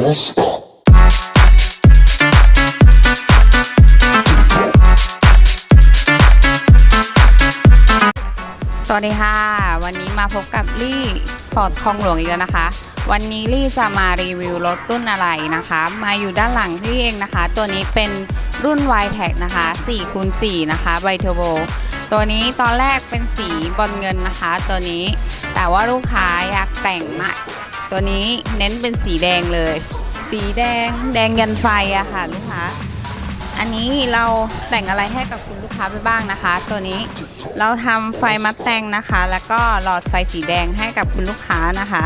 Basta. สวัสดีค่ะ วันนี้มาพบกับลี่ฟอร์ดคลองหลวงอีกแล้วนะคะ วันนี้ลี่จะมารีวิวรถรุ่นอะไรนะคะ มาอยู่ด้านหลังที่เองนะคะ ตัวนี้เป็นรุ่น y t e c นะคะ4คูณ4นะคะไบเทอร์โบตัวนี้ตอนแรกเป็นสีบอลเงินนะคะ ตัวนี้แต่ว่าลูกค้าอยากแต่งมาก ตัวนี้เน้นเป็นสีแดงเลย สีแดงแดงยันไฟอะค่ะลูกค้า อันนี้เราแต่งอะไรให้กับคุณลูกค้าไปบ้างนะคะ ตัวนี้เราทำไฟมัดแต่งนะคะ แล้วก็หลอดไฟสีแดงให้กับคุณลูกค้านะคะ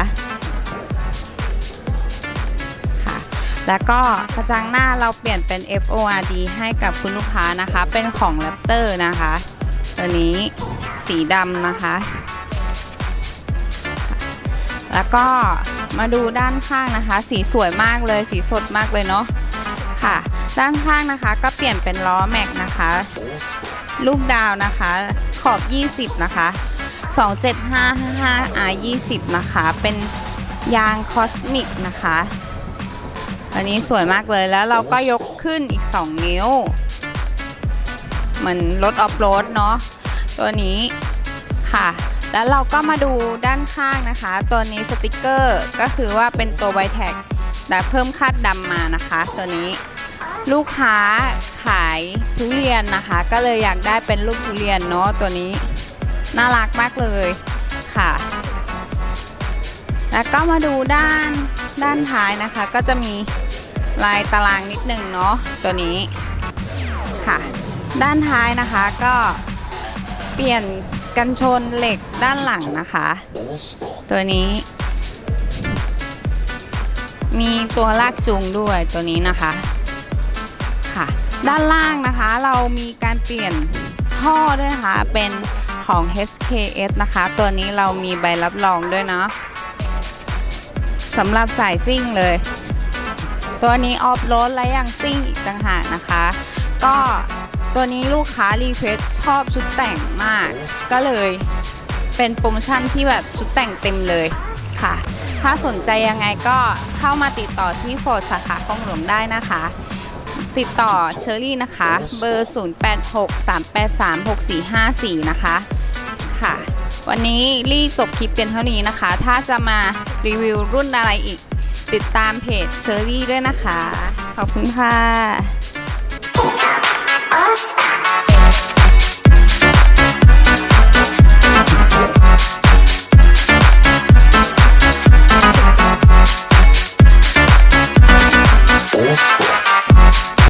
แล้วก็กระจังหน้าเราเปลี่ยนเป็น FORD ให้กับคุณลูกค้านะคะ เป็นของ Raptor นะคะ ตัวนี้สีดำนะคะ แล้วก็มาดูด้านข้างนะคะ สีสวยมากเลยสีสดมากเลยเนาะค่ะ ด้านข้างนะคะก็เปลี่ยนเป็นล้อแม็กนะคะ ลูกดาวนะคะ ขอบ 20 นะคะ 27555 R 20นะคะ เป็นยางคอสมิกนะคะ อันนี้สวยมากเลยแล้วเราก็ยกขึ้นอีก 2 นิ้ว เหมือนรถออฟโรดเนาะตัวนี้ค่ะ แล้วเราก็มาดูด้านข้างนะคะ ตัวนี้สติกเกอร์ก็คือว่าเป็นตัวไวแท็กแต่เพิ่มคาดดำมานะคะ ตัวนี้ลูกค้าขายทุเรียนนะคะ ก็เลยอยากได้เป็นรูปทุเรียนเนาะตัวนี้น่ารักมากเลยค่ะ แล้วก็มาดูด้านด้านท้ายนะคะ ก็จะมีลายตารางนิดนึงเนาะตัวนี้ค่ะ ด้านท้ายนะคะก็เปลี่ยน กันชนเหล็กด้านหลังนะคะ ตัวนี้ มีตัวลากจูงด้วยตัวนี้นะคะค่ะ ด้านล่างนะคะเรามีการเปลี่ยนท่อด้วยนะคะเป็นของ HKS นะคะ ตัวนี้เรามีใบรับรองด้วยเนาะสำหรับสายซิ่งเลย ตัวนี้ออฟโรดและยังซิ่งอีกต่างหากนะคะ ก็ ตัวนี้ลูกค้ารีเควสชอบชุดแต่งมาก ก็เลยเป็นโปรโมชั่นที่แบบชุดแต่งเต็มเลยค่ะ ถ้าสนใจยังไงก็เข้ามาติดต่อที่โฟร์สาขาคลองหลวงได้นะคะ ติดต่อเชอรี่นะคะ เบอร์ 0863836454 นะคะค่ะ วันนี้รี่จบคลิปเพียงเท่านี้นะคะ ถ้าจะมารีวิวรุ่นอะไรอีก ติดตามเพจเชอรี่ด้วยนะคะ ขอบคุณค่ะ off.